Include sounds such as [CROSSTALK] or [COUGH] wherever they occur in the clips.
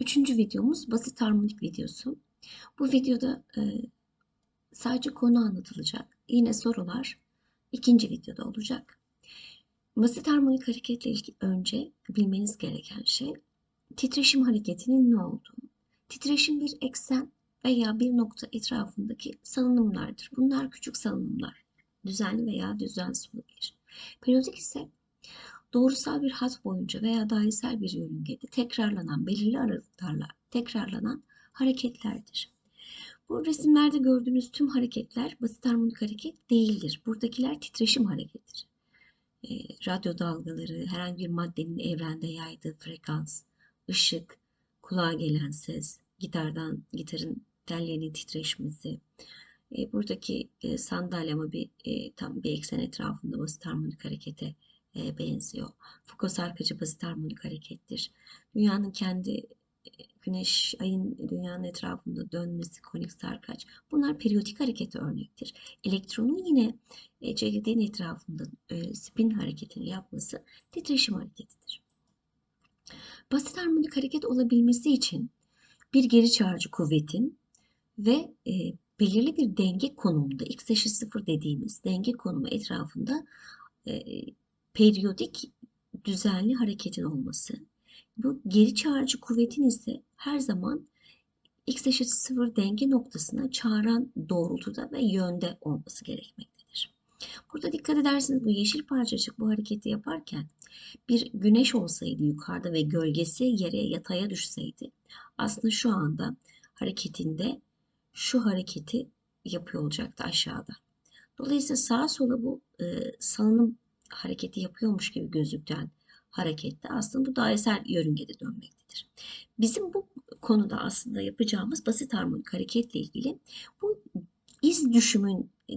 Üçüncü videomuz basit harmonik videosu. Bu videoda e, sadece konu anlatılacak. Yine sorular ikinci videoda olacak. Basit harmonik hareketle ilgili önce bilmeniz gereken şey titreşim hareketinin ne olduğu. Titreşim bir eksen veya bir nokta etrafındaki salınımlardır. Bunlar küçük salınımlar. Düzenli veya düzensiz olabilir. Periyodik ise doğrusal bir hat boyunca veya dairesel bir yörüngede tekrarlanan belirli aralıklarla tekrarlanan hareketlerdir. Bu resimlerde gördüğünüz tüm hareketler basit harmonik hareket değildir. Buradakiler titreşim hareketidir. E, radyo dalgaları, herhangi bir maddenin evrende yaydığı frekans, ışık, kulağa gelen ses, gitardan gitarın tellerinin titreşmesi, e, buradaki e, sandalye ama bir e, tam bir eksen etrafında basit harmonik harekete e, benziyor. Foucault sarkacı basit harmonik harekettir. Dünyanın kendi e, güneş, ayın dünyanın etrafında dönmesi, konik sarkaç. Bunlar periyodik harekete örnektir. Elektronun yine e, çekirdeğin etrafında e, spin hareketini yapması titreşim hareketidir. Basit harmonik hareket olabilmesi için bir geri çağrıcı kuvvetin ve e, belirli bir denge konumunda x eşit sıfır dediğimiz denge konumu etrafında e, periyodik düzenli hareketin olması. Bu geri çağrıcı kuvvetin ise her zaman x eşit sıfır denge noktasına çağıran doğrultuda ve yönde olması gerekmektedir. Burada dikkat ederseniz bu yeşil parçacık bu hareketi yaparken bir güneş olsaydı yukarıda ve gölgesi yere yataya düşseydi aslında şu anda hareketinde şu hareketi yapıyor olacaktı aşağıda. Dolayısıyla sağa sola bu e, salınım hareketi yapıyormuş gibi gözüken harekette aslında bu dairesel yörüngede dönmektedir. Bizim bu konuda aslında yapacağımız basit harmonik hareketle ilgili bu iz düşümün e,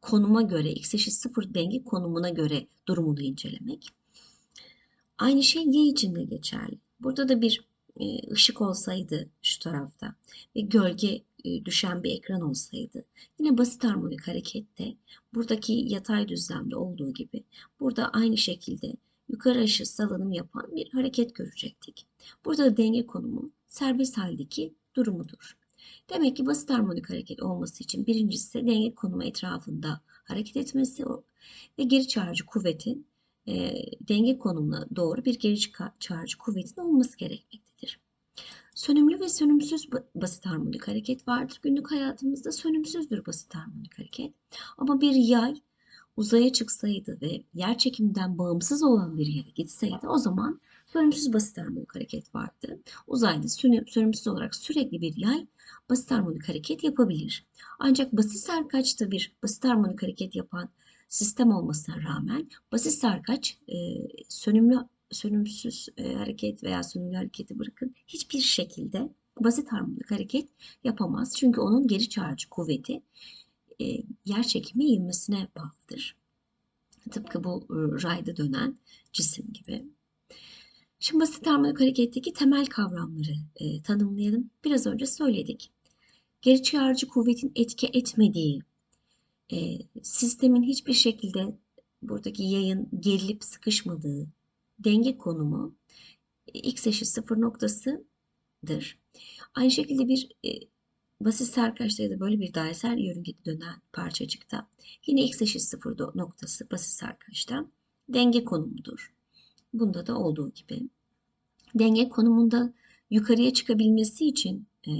konuma göre x eşit sıfır denge konumuna göre durumunu incelemek. Aynı şey y için de geçerli. Burada da bir e, ışık olsaydı şu tarafta ve gölge düşen bir ekran olsaydı yine basit harmonik harekette buradaki yatay düzlemde olduğu gibi burada aynı şekilde yukarı aşağı salınım yapan bir hareket görecektik. Burada da denge konumu serbest haldeki durumudur. Demek ki basit harmonik hareket olması için birincisi denge konumu etrafında hareket etmesi ve geri çağrıcı kuvvetin e, denge konumuna doğru bir geri çağrıcı kuvvetin olması gerekmektedir. Sönümlü ve sönümsüz basit harmonik hareket vardır. Günlük hayatımızda sönümsüzdür basit harmonik hareket. Ama bir yay uzaya çıksaydı ve yer çekiminden bağımsız olan bir yere gitseydi o zaman sönümsüz basit harmonik hareket vardı. Uzayda sönümsüz olarak sürekli bir yay basit harmonik hareket yapabilir. Ancak basit sarkaçta bir basit harmonik hareket yapan sistem olmasına rağmen basit sarkaç e, sönümlü sönümsüz e, hareket veya sönümlü hareketi bırakın hiçbir şekilde basit harmonik hareket yapamaz. Çünkü onun geri çağrıcı kuvveti e, yer çekimi ivmesine bağlıdır. Tıpkı bu e, rayda dönen cisim gibi. Şimdi basit harmonik hareketteki temel kavramları e, tanımlayalım. Biraz önce söyledik. Geri çağrıcı kuvvetin etki etmediği, e, sistemin hiçbir şekilde buradaki yayın gerilip sıkışmadığı, denge konumu e, x eşit sıfır noktasıdır. Aynı şekilde bir e, basit sarkaçta ya da böyle bir dairesel yörüngede dönen parçacıkta yine x eşit sıfır noktası basit sarkaçta denge konumudur. Bunda da olduğu gibi. Denge konumunda yukarıya çıkabilmesi için e,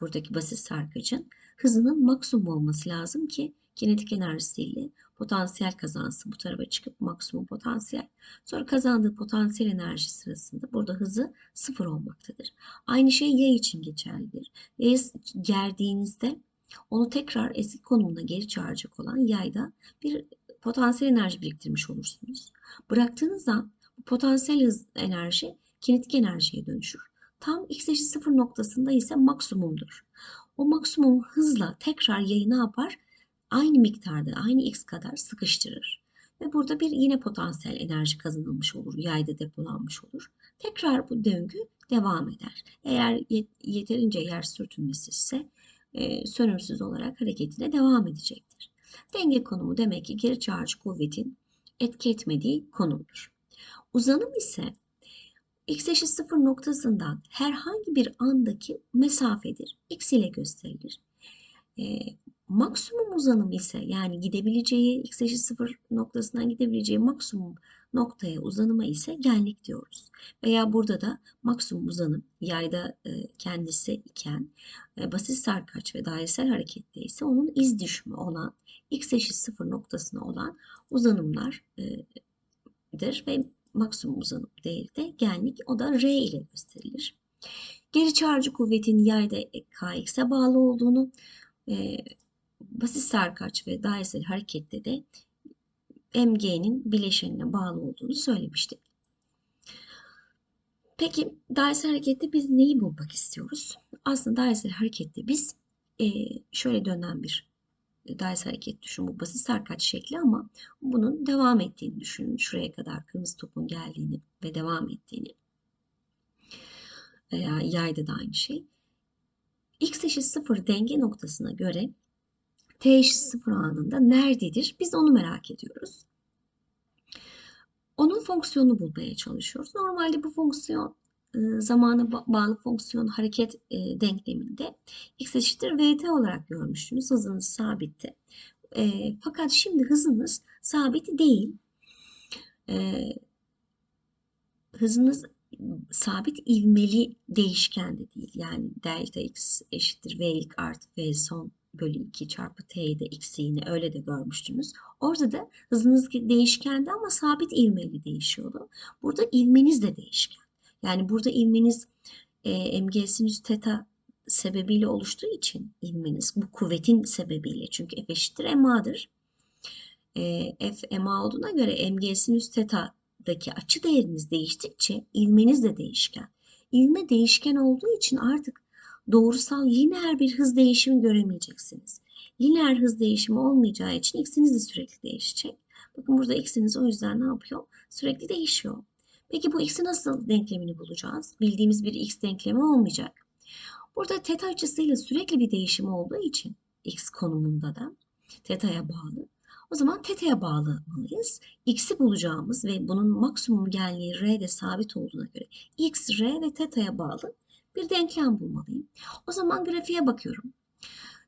buradaki basit sarkacın hızının maksimum olması lazım ki kinetik enerjisiyle potansiyel kazansın. Bu tarafa çıkıp maksimum potansiyel. Sonra kazandığı potansiyel enerji sırasında burada hızı sıfır olmaktadır. Aynı şey yay için geçerlidir. Yayı gerdiğinizde onu tekrar eski konumuna geri çağıracak olan yayda bir potansiyel enerji biriktirmiş olursunuz. Bıraktığınız an bu potansiyel hız enerji kinetik enerjiye dönüşür. Tam x eşit sıfır noktasında ise maksimumdur. O maksimum hızla tekrar yayı ne yapar? Aynı miktarda, aynı x kadar sıkıştırır. Ve burada bir yine potansiyel enerji kazanılmış olur, yayda depolanmış olur. Tekrar bu döngü devam eder. Eğer yeterince yer sürtünmesi ise e, sönümsüz olarak hareketine devam edecektir. Denge konumu demek ki geri çağrıcı kuvvetin etki etmediği konumdur. Uzanım ise x eşit 0 noktasından herhangi bir andaki mesafedir. x ile gösterilir. E, maksimum uzanım ise yani gidebileceği x eşit 0 noktasından gidebileceği maksimum noktaya uzanıma ise genlik diyoruz. Veya burada da maksimum uzanım yayda e, kendisi iken e, basit sarkaç ve dairesel harekette ise onun iz düşümü olan x eşit 0 noktasına olan uzanımlardır ve maksimum uzanım değeri de genlik o da r ile gösterilir. Geri çağrıcı kuvvetin yayda kx'e bağlı olduğunu e, basit sarkaç ve dairesel harekette de mg'nin bileşenine bağlı olduğunu söylemiştik. Peki dairesel harekette biz neyi bulmak istiyoruz? Aslında dairesel harekette biz e, şöyle dönen bir dairesel hareket düşün. Bu basit sarkaç şekli ama bunun devam ettiğini düşünün. Şuraya kadar kırmızı topun geldiğini ve devam ettiğini. Veya yayda da aynı şey. X eşit 0 denge noktasına göre T eşit 0 anında nerededir? Biz onu merak ediyoruz. Onun fonksiyonunu bulmaya çalışıyoruz. Normalde bu fonksiyon e, zamana bağlı fonksiyon hareket e, denkleminde x eşittir vt olarak görmüştünüz. Hızınız sabitti. E, fakat şimdi hızınız sabit değil. Hızınız sabit ivmeli değişken de değil. Yani delta x eşittir v ilk artı v son bölü 2 çarpı t'yi de x'i yine öyle de görmüştünüz. Orada da hızınız değişkendi ama sabit ivmeli değişiyordu. Burada ivmeniz de değişken. Yani burada ivmeniz e, mg sinüs teta sebebiyle oluştuğu için ivmeniz bu kuvvetin sebebiyle çünkü f eşittir ma'dır. E, f ma olduğuna göre mg sinüs teta'daki açı değeriniz değiştikçe ivmeniz de değişken. İvme değişken olduğu için artık doğrusal lineer bir hız değişimi göremeyeceksiniz. Lineer hız değişimi olmayacağı için x'iniz de sürekli değişecek. Bakın burada x'iniz o yüzden ne yapıyor? Sürekli değişiyor. Peki bu x'i nasıl denklemini bulacağız? Bildiğimiz bir x denklemi olmayacak. Burada teta açısıyla sürekli bir değişim olduğu için x konumunda da teta'ya bağlı. O zaman teta'ya bağlamalıyız. X'i bulacağımız ve bunun maksimum genliği R'de sabit olduğuna göre X, R ve teta'ya bağlı bir denklem bulmalıyım. O zaman grafiğe bakıyorum.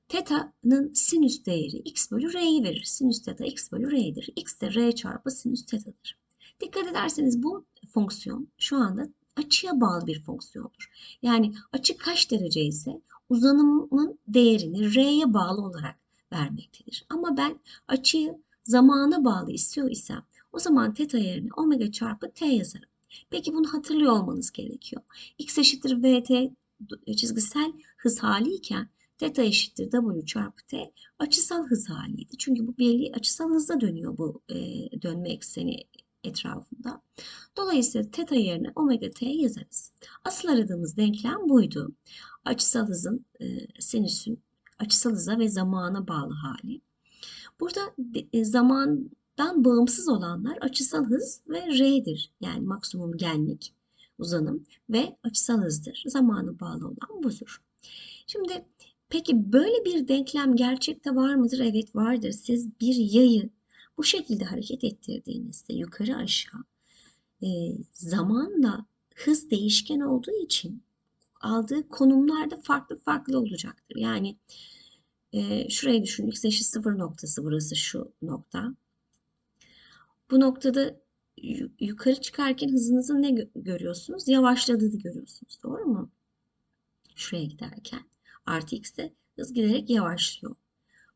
Teta'nın sinüs değeri x bölü r'yi verir. Sinüs teta x bölü r'dir. x de r çarpı sinüs teta'dır. Dikkat ederseniz bu fonksiyon şu anda açıya bağlı bir fonksiyondur. Yani açı kaç derece ise uzanımın değerini r'ye bağlı olarak vermektedir. Ama ben açıyı zamana bağlı istiyor isem o zaman teta yerine omega çarpı t yazarım. Peki bunu hatırlıyor olmanız gerekiyor. x eşittir vt çizgisel hız hali iken Teta eşittir W çarpı T açısal hız haliydi. Çünkü bu belli açısal hızla dönüyor bu e, dönme ekseni etrafında. Dolayısıyla teta yerine omega t yazarız. Asıl aradığımız denklem buydu. Açısal hızın e, sinüsün açısal hıza ve zamana bağlı hali. Burada e, zamandan bağımsız olanlar açısal hız ve r'dir. Yani maksimum genlik, uzanım ve açısal hızdır. Zamanı bağlı olan budur. Şimdi Peki böyle bir denklem gerçekte var mıdır? Evet vardır. Siz bir yayı bu şekilde hareket ettirdiğinizde yukarı aşağı e, zamanla hız değişken olduğu için aldığı konumlar da farklı farklı olacaktır. Yani e, şurayı düşünün. X eşit sıfır noktası burası şu nokta. Bu noktada yukarı çıkarken hızınızı ne görüyorsunuz? Yavaşladığını görüyorsunuz. Doğru mu? Şuraya giderken artı x'te hız giderek yavaşlıyor.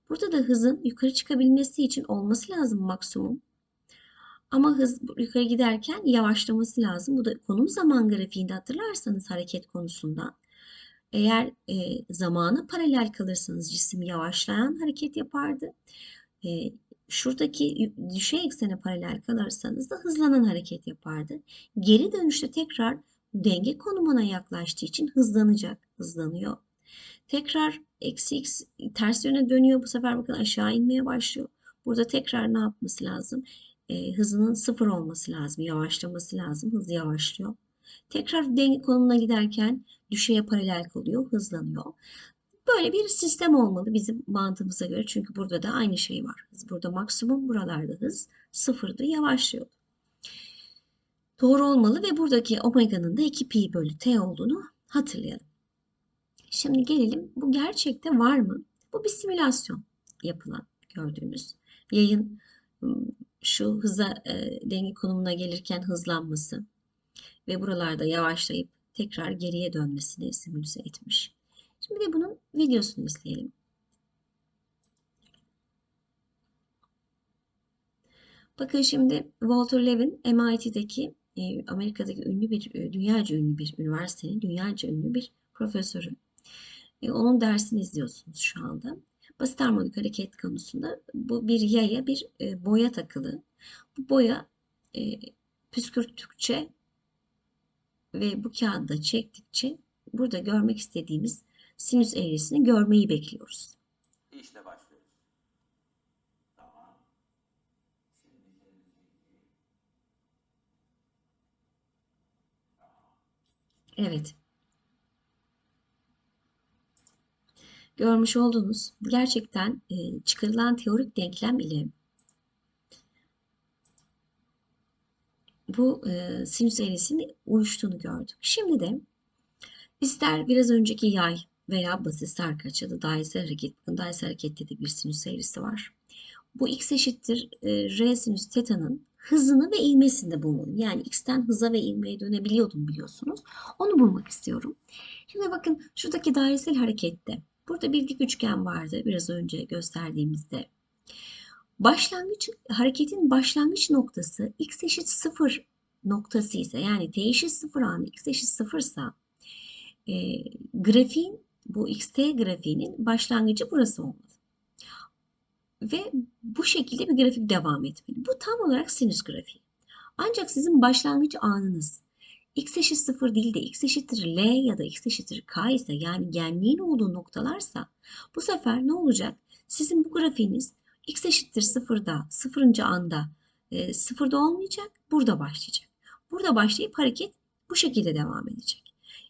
Burada da hızın yukarı çıkabilmesi için olması lazım maksimum. Ama hız yukarı giderken yavaşlaması lazım. Bu da konum zaman grafiğinde hatırlarsanız hareket konusunda. Eğer e, zamana paralel kalırsanız cisim yavaşlayan hareket yapardı. E, şuradaki düşey eksene paralel kalırsanız da hızlanan hareket yapardı. Geri dönüşte tekrar denge konumuna yaklaştığı için hızlanacak, hızlanıyor. Tekrar eksi x ters yöne dönüyor. Bu sefer bakın aşağı inmeye başlıyor. Burada tekrar ne yapması lazım? E, hızının sıfır olması lazım. Yavaşlaması lazım. Hız yavaşlıyor. Tekrar denge konumuna giderken düşeye paralel kalıyor. Hızlanıyor. Böyle bir sistem olmalı bizim mantığımıza göre. Çünkü burada da aynı şey var. Burada maksimum buralarda hız sıfırdı. Yavaşlıyor. doğru olmalı ve buradaki omega'nın da 2 pi bölü t olduğunu hatırlayalım. Şimdi gelelim bu gerçekte var mı? Bu bir simülasyon yapılan gördüğünüz. Yayın şu hıza e, denge konumuna gelirken hızlanması ve buralarda yavaşlayıp tekrar geriye dönmesini simüle etmiş. Şimdi de bunun videosunu izleyelim. Bakın şimdi Walter Levin MIT'deki e, Amerika'daki ünlü bir, e, dünyaca ünlü bir üniversitenin dünyaca ünlü bir profesörü. E, onun dersini izliyorsunuz şu anda. Basit harmonik hareket konusunda bu bir yaya bir boya takılı. Bu boya püskürttükçe ve bu kağıda çektikçe burada görmek istediğimiz sinüs eğrisini görmeyi bekliyoruz. İşte başlıyoruz. Evet. Görmüş olduğunuz gerçekten e, çıkarılan teorik denklem ile bu e, sinüs eğrisinin uyuştuğunu gördük. Şimdi de ister biraz önceki yay veya basit sarkaç ya da dairesel hareket, bakın dairesel harekette de bir sinüs eğrisi var. Bu x eşittir e, r sinüs teta'nın hızını ve ivmesini de bulmalıyım. Yani x'ten hıza ve ivmeye dönebiliyordum biliyorsunuz. Onu bulmak istiyorum. Şimdi bakın şuradaki dairesel harekette burada bir dik üçgen vardı biraz önce gösterdiğimizde. Başlangıç hareketin başlangıç noktası x eşit 0 noktası ise yani t eşit 0 anı x eşit 0 ise grafiğin bu xt grafiğinin başlangıcı burası olmalı. Ve bu şekilde bir grafik devam etmeli. Bu tam olarak sinüs grafiği. Ancak sizin başlangıç anınız x eşit 0 değil de x eşittir l ya da x eşittir k ise yani genliğin olduğu noktalarsa bu sefer ne olacak? Sizin bu grafiğiniz x eşittir 0'da, 0. anda e, 0'da olmayacak, burada başlayacak. Burada başlayıp hareket bu şekilde devam edecek.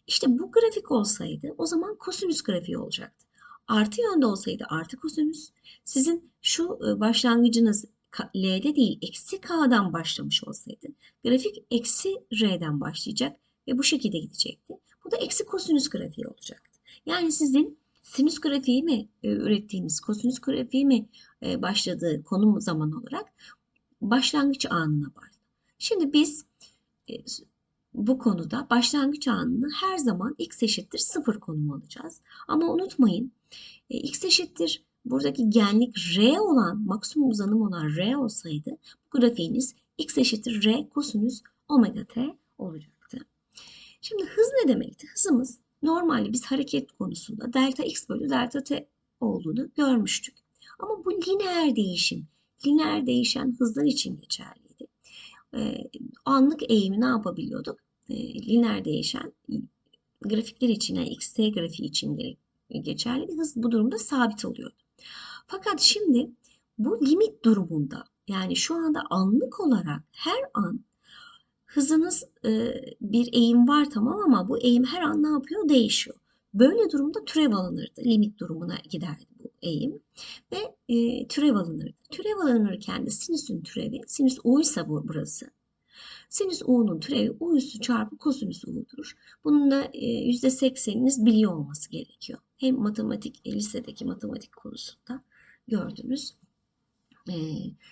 İşte bu grafik olsaydı o zaman kosinüs grafiği olacaktı. Artı yönde olsaydı artı kosinüs. Sizin şu e, başlangıcınız L'de değil eksi K'dan başlamış olsaydı grafik eksi R'den başlayacak ve bu şekilde gidecekti. Bu da eksi kosinüs grafiği olacaktı. Yani sizin sinüs grafiği mi e, ürettiğiniz, kosinüs grafiği mi e, başladığı konum zaman olarak başlangıç anına bağlı. Şimdi biz bu konuda başlangıç anını her zaman x eşittir 0 konumu alacağız. Ama unutmayın x eşittir buradaki genlik r olan maksimum uzanım olan r olsaydı bu grafiğiniz x eşittir r kosinüs omega t olacaktı. Şimdi hız ne demekti? Hızımız normalde biz hareket konusunda delta x bölü delta t olduğunu görmüştük. Ama bu lineer değişim, lineer değişen hızlar için geçerliydi. Ee, anlık eğimi ne yapabiliyorduk? Ee, lineer değişen grafikler için, yani xt grafiği için geçerli hız bu durumda sabit oluyordu. Fakat şimdi bu limit durumunda yani şu anda anlık olarak her an hızınız e, bir eğim var tamam ama bu eğim her an ne yapıyor? Değişiyor. Böyle durumda türev alınırdı. Limit durumuna giderdi bu eğim. Ve e, türev alınırdı. Türev alınırken de sinüsün türevi, sinüs uysa bu burası. Sinüs u'nun türevi u üssü çarpı kosinüs u'dur. Bunun da %80'iniz biliyor olması gerekiyor. Hem matematik, lisedeki matematik konusunda gördünüz. Ee,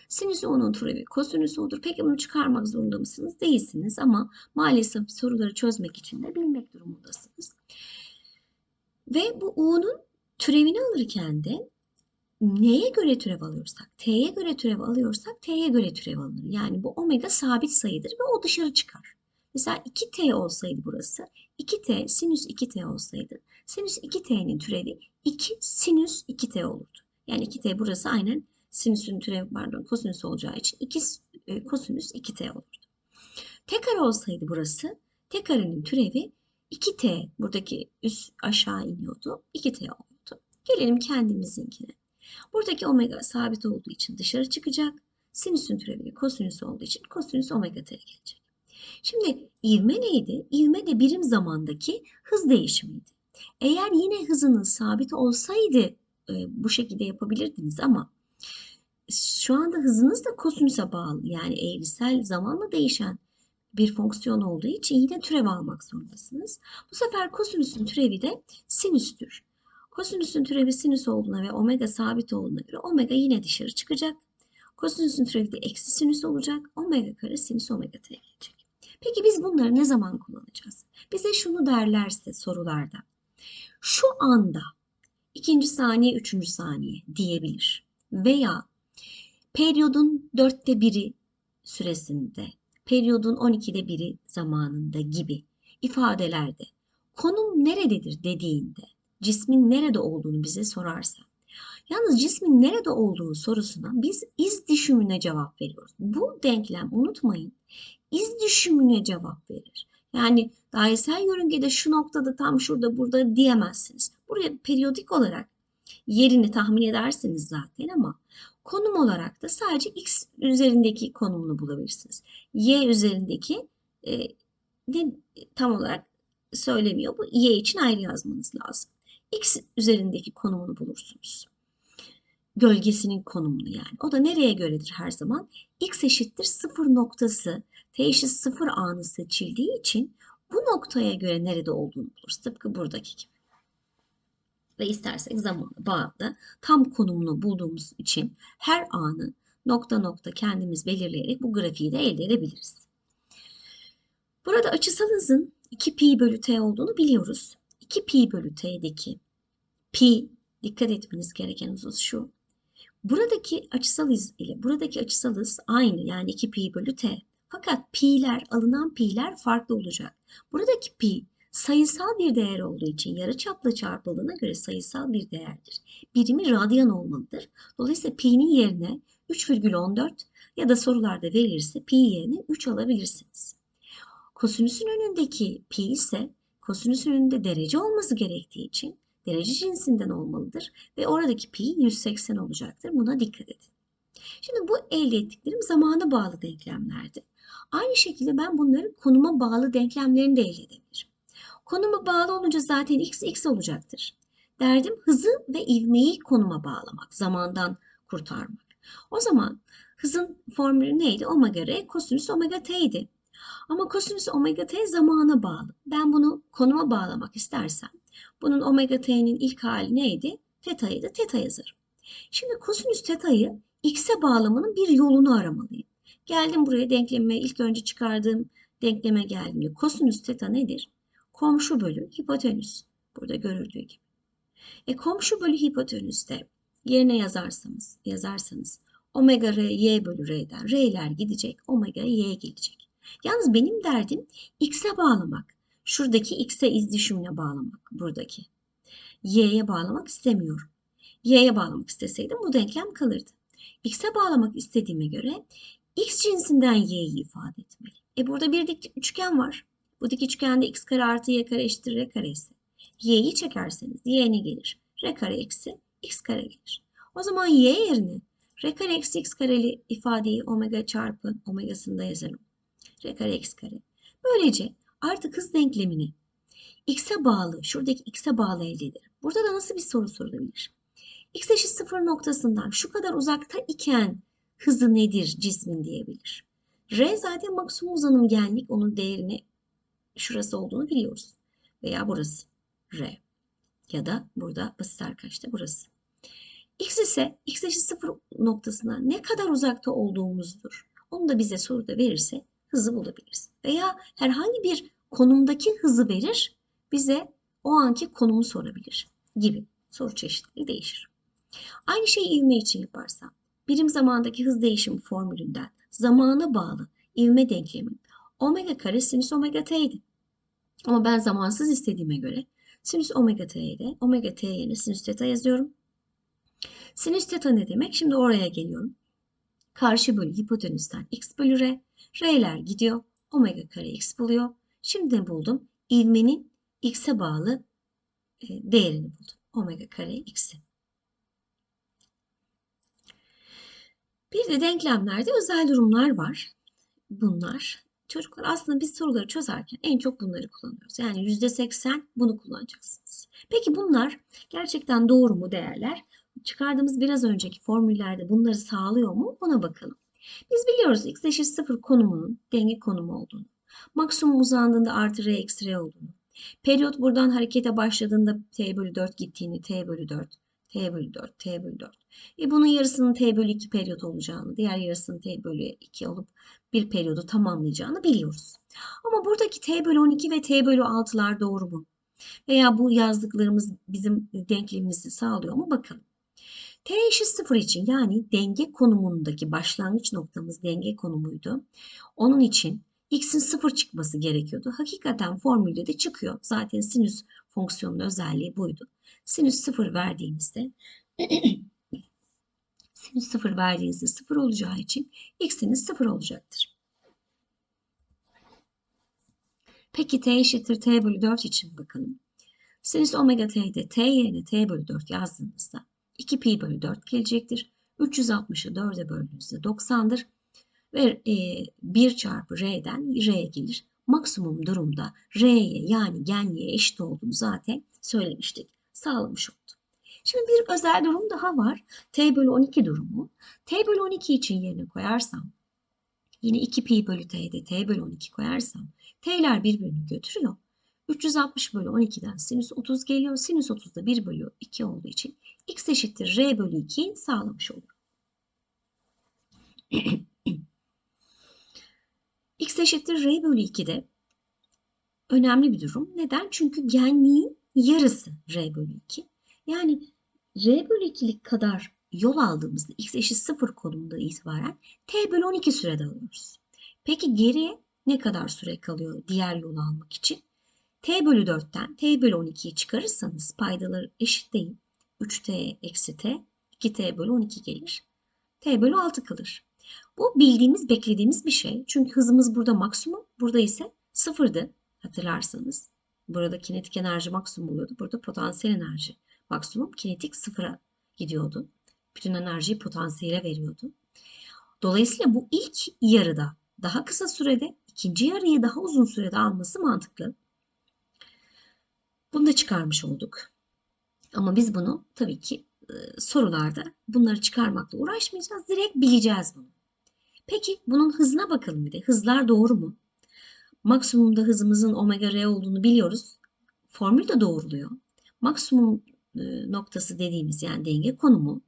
sinüs u'nun türevi kosinüs u'dur. Peki bunu çıkarmak zorunda mısınız? Değilsiniz ama maalesef soruları çözmek için de bilmek durumundasınız. Ve bu u'nun türevini alırken de neye göre türev alıyorsak, t'ye göre türev alıyorsak t'ye göre türev alınır. Yani bu omega sabit sayıdır ve o dışarı çıkar. Mesela 2t olsaydı burası, 2t sinüs 2t olsaydı, sinüs 2t'nin türevi 2 sinüs 2t olurdu. Yani 2t burası aynen sinüsün türevi pardon kosinüs olacağı için 2 e, kosinüs 2t olurdu. T kare olsaydı burası, t karenin türevi 2t buradaki üst aşağı iniyordu, 2t olurdu. Gelelim kendimizinkine. Buradaki omega sabit olduğu için dışarı çıkacak. Sinüsün türevi kosinüs olduğu için kosinüs omega t gelecek. Şimdi ivme neydi? İvme de birim zamandaki hız değişimiydi. Eğer yine hızınız sabit olsaydı e, bu şekilde yapabilirdiniz ama şu anda hızınız da kosinüse bağlı. Yani eğrisel zamanla değişen bir fonksiyon olduğu için yine türev almak zorundasınız. Bu sefer kosinüsün türevi de sinüstür. Kosinüsün türevi sinüs olduğuna ve omega sabit olduğuna göre omega yine dışarı çıkacak. Kosinüsün türevi de eksi sinüs olacak. Omega kare sinüs omega t gelecek. Peki biz bunları ne zaman kullanacağız? Bize şunu derlerse sorularda. Şu anda ikinci saniye, üçüncü saniye diyebilir. Veya periyodun dörtte biri süresinde, periyodun 12'de biri zamanında gibi ifadelerde konum nerededir dediğinde cismin nerede olduğunu bize sorarsa Yalnız cismin nerede olduğu sorusuna biz iz düşümüne cevap veriyoruz. Bu denklem unutmayın iz düşümüne cevap verir. Yani dairesel yörüngede şu noktada tam şurada burada diyemezsiniz. Buraya periyodik olarak yerini tahmin edersiniz zaten ama konum olarak da sadece x üzerindeki konumunu bulabilirsiniz. Y üzerindeki e, ne tam olarak söylemiyor. Bu y için ayrı yazmanız lazım. X üzerindeki konumunu bulursunuz gölgesinin konumunu yani. O da nereye göredir her zaman? X eşittir sıfır noktası t eşit sıfır anı seçildiği için bu noktaya göre nerede olduğunu buluruz. Tıpkı buradaki gibi. Ve istersek zamanı bağlı tam konumunu bulduğumuz için her anı nokta nokta kendimiz belirleyerek bu grafiği de elde edebiliriz. Burada açısal hızın 2 pi bölü t olduğunu biliyoruz. 2 pi bölü t'deki pi dikkat etmeniz gereken husus şu. Buradaki açısal hız ile buradaki açısal hız aynı yani 2 pi bölü t. Fakat pi'ler alınan pi'ler farklı olacak. Buradaki pi sayısal bir değer olduğu için yarıçapla çarpıldığına göre sayısal bir değerdir. Birimi radyan olmalıdır. Dolayısıyla pi'nin yerine 3,14 ya da sorularda verilirse pi yerine 3 alabilirsiniz. Kosinüsün önündeki pi ise kosinüsün önünde derece olması gerektiği için derece cinsinden olmalıdır ve oradaki pi 180 olacaktır. Buna dikkat edin. Şimdi bu elde ettiklerim zamana bağlı denklemlerdi. Aynı şekilde ben bunları konuma bağlı denklemlerini de elde edebilirim. Konuma bağlı olunca zaten x x olacaktır. Derdim hızı ve ivmeyi konuma bağlamak, zamandan kurtarmak. O zaman hızın formülü neydi? Omega r kosinüs omega t idi. Ama kosinüs omega t zamana bağlı. Ben bunu konuma bağlamak istersem bunun omega t'nin ilk hali neydi? Teta'yı da teta yazarım. Şimdi kosinüs teta'yı x'e bağlamanın bir yolunu aramalıyım. Geldim buraya denkleme ilk önce çıkardığım denkleme geldiğimde kosinüs teta nedir? Komşu bölü hipotenüs. Burada görüldüğü gibi. E komşu bölü hipotenüste yerine yazarsanız, yazarsanız omega r y bölü r'den r'ler gidecek, omega y gelecek. Yalnız benim derdim x'e bağlamak. Şuradaki x'e iz düşümüne bağlamak buradaki. y'ye bağlamak istemiyorum. y'ye bağlamak isteseydim bu denklem kalırdı. x'e bağlamak istediğime göre x cinsinden y'yi ifade etmeli. E burada bir dik üçgen var. Bu dik üçgende x kare artı y kare eşittir r kare ise y'yi çekerseniz y ne gelir? r kare eksi x kare gelir. O zaman y yerine r kare eksi x kareli ifadeyi omega çarpı omegasında yazarım. R kare x kare. Böylece artık hız denklemini x'e bağlı, şuradaki x'e bağlı elde ederim. Burada da nasıl bir soru sorulabilir? x eşit sıfır noktasından şu kadar uzakta iken hızı nedir cismin diyebilir. R zaten maksimum uzanım genlik onun değerini şurası olduğunu biliyoruz. Veya burası R. Ya da burada basit arkadaşlar burası. X ise x eşit sıfır noktasına ne kadar uzakta olduğumuzdur. Onu da bize soruda verirse hızı bulabiliriz. Veya herhangi bir konumdaki hızı verir, bize o anki konumu sorabilir gibi soru çeşitleri değişir. Aynı şeyi ivme için yaparsam, birim zamandaki hız değişimi formülünden zamana bağlı ivme denklemi omega kare sinüs omega t'ydi. Ama ben zamansız istediğime göre sinüs omega t'ye de omega t yerine sinüs teta yazıyorum. Sinüs teta ne demek? Şimdi oraya geliyorum. Karşı bölü hipotenüsten x bölü r. R'ler gidiyor. Omega kare x buluyor. Şimdi ne buldum? İvmenin x'e bağlı e, değerini buldum. Omega kare x'i. Bir de denklemlerde özel durumlar var. Bunlar çocuklar aslında biz soruları çözerken en çok bunları kullanıyoruz. Yani %80 bunu kullanacaksınız. Peki bunlar gerçekten doğru mu değerler? Çıkardığımız biraz önceki formüllerde bunları sağlıyor mu? Ona bakalım. Biz biliyoruz x eşit 0 konumunun denge konumu olduğunu. Maksimum uzandığında artı r eksi r olduğunu. Periyot buradan harekete başladığında t bölü 4 gittiğini t bölü 4, t bölü 4, t bölü 4. E bunun yarısının t bölü 2 periyot olacağını, diğer yarısının t bölü 2 olup bir periyodu tamamlayacağını biliyoruz. Ama buradaki t bölü 12 ve t bölü 6'lar doğru mu? Veya bu yazdıklarımız bizim denklemimizi sağlıyor mu? Bakalım. T eşit 0 için yani denge konumundaki başlangıç noktamız denge konumuydu. Onun için x'in 0 çıkması gerekiyordu. Hakikaten formülde de çıkıyor. Zaten sinüs fonksiyonun özelliği buydu. Sinüs 0 [CLEARS THROAT] verdiğinizde sinüs 0 verdiğinizde 0 olacağı için x'iniz 0 olacaktır. Peki t eşittir t bölü 4 için bakalım. Sinüs omega t'de t yerine t bölü 4 yazdığınızda 2 pi bölü 4 gelecektir. 360'ı 4'e böldüğünüzde 90'dır. Ve e, 1 çarpı r'den r gelir. Maksimum durumda r'ye yani genliğe eşit olduğunu zaten söylemiştik. Sağlamış oldu. Şimdi bir özel durum daha var. t bölü 12 durumu. t bölü 12 için yerine koyarsam yine 2 pi bölü t'de t bölü 12 koyarsam t'ler birbirini götürüyor. 360 bölü 12'den sinüs 30 geliyor. Sinüs 30 da 1 bölü 2 olduğu için x eşittir r bölü 2'yi sağlamış olur. [CLEARS THROAT] x eşittir r bölü 2'de önemli bir durum. Neden? Çünkü genliğin yarısı r bölü 2. Yani r bölü 2'lik kadar yol aldığımızda x eşit 0 konumunda itibaren t bölü 12 sürede alıyoruz. Peki geriye ne kadar süre kalıyor diğer yolu almak için? T bölü 4'ten t bölü 12'yi çıkarırsanız paydaları eşitleyin. 3t eksi t 2t bölü 12 gelir. t bölü 6 kalır. Bu bildiğimiz, beklediğimiz bir şey. Çünkü hızımız burada maksimum, burada ise sıfırdı hatırlarsanız. Burada kinetik enerji maksimum oluyordu. Burada potansiyel enerji maksimum. Kinetik sıfıra gidiyordu. Bütün enerjiyi potansiyele veriyordu. Dolayısıyla bu ilk yarıda daha kısa sürede, ikinci yarıyı daha uzun sürede alması mantıklı. Bunu da çıkarmış olduk. Ama biz bunu tabii ki e, sorularda bunları çıkarmakla uğraşmayacağız. Direkt bileceğiz bunu. Peki bunun hızına bakalım bir de. Hızlar doğru mu? Maksimumda hızımızın omega r olduğunu biliyoruz. Formül de doğruluyor. Maksimum e, noktası dediğimiz yani denge konumu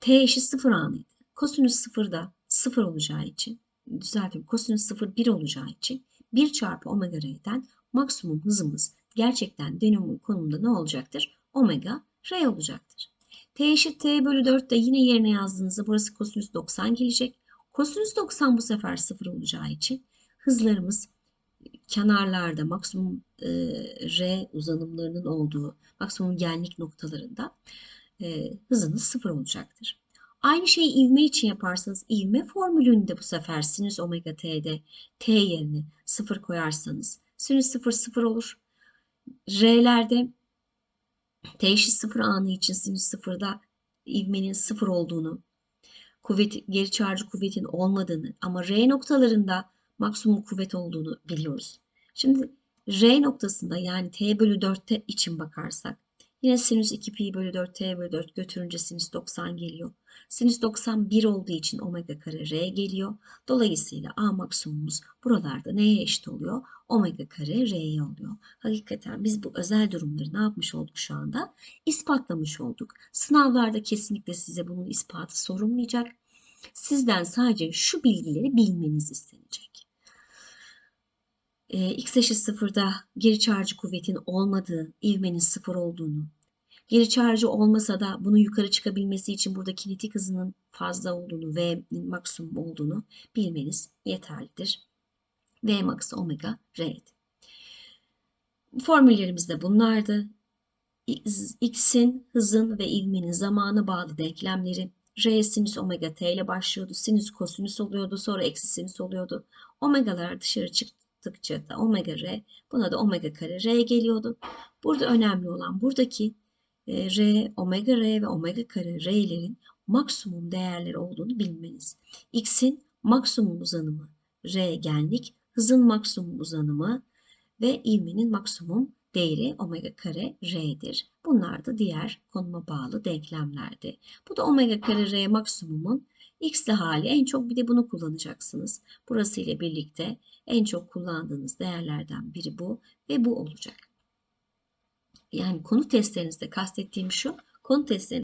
t eşit 0 anıydı. Kosinüs 0 da 0 olacağı için düzeltiyorum. Kosinüs 0 1 olacağı için 1 çarpı omega r'den maksimum hızımız gerçekten dönümün konumunda ne olacaktır? Omega r olacaktır. T eşit t bölü 4 de yine yerine yazdığınızda burası kosinüs 90 gelecek. Kosinüs 90 bu sefer 0 olacağı için hızlarımız kenarlarda maksimum e, r uzanımlarının olduğu maksimum genlik noktalarında e, hızınız 0 olacaktır. Aynı şeyi ivme için yaparsanız ivme formülünde bu sefer sinüs omega t'de t yerine 0 koyarsanız sinüs 0 0 olur. R'lerde t eşit 0 anı için sinüs 0'da ivmenin 0 olduğunu, kuvvet, geri çağrıcı kuvvetin olmadığını ama R noktalarında maksimum kuvvet olduğunu biliyoruz. Şimdi R noktasında yani T bölü 4'te için bakarsak yine sinüs 2 pi bölü 4 T bölü 4 götürünce sinüs 90 geliyor. Sinüs 90 1 olduğu için omega kare R geliyor. Dolayısıyla A maksimumumuz buralarda neye eşit oluyor? Omega kare R'ye oluyor. Hakikaten biz bu özel durumları ne yapmış olduk şu anda? İspatlamış olduk. Sınavlarda kesinlikle size bunun ispatı sorulmayacak. Sizden sadece şu bilgileri bilmeniz istenecek. Ee, x eşit sıfırda geri çağrıcı kuvvetin olmadığı, ivmenin sıfır olduğunu, Geri çağrıcı olmasa da bunun yukarı çıkabilmesi için burada kinetik hızının fazla olduğunu ve maksimum olduğunu bilmeniz yeterlidir. V max omega R. Formüllerimiz de bunlardı. X'in, hızın ve ivmenin zamanı bağlı denklemleri. R sinüs omega t ile başlıyordu. Sinüs kosinüs oluyordu. Sonra eksi sinüs oluyordu. Omegalar dışarı çıktıkça da omega r. Buna da omega kare r geliyordu. Burada önemli olan buradaki e, R, omega R ve omega kare R'lerin maksimum değerleri olduğunu bilmeniz. X'in maksimum uzanımı R genlik, hızın maksimum uzanımı ve ivmenin maksimum değeri omega kare R'dir. Bunlar da diğer konuma bağlı denklemlerdi. Bu da omega kare R maksimumun X'li hali en çok bir de bunu kullanacaksınız. Burası ile birlikte en çok kullandığınız değerlerden biri bu ve bu olacak. Yani konu testlerinizde kastettiğim şu, konu testlerinde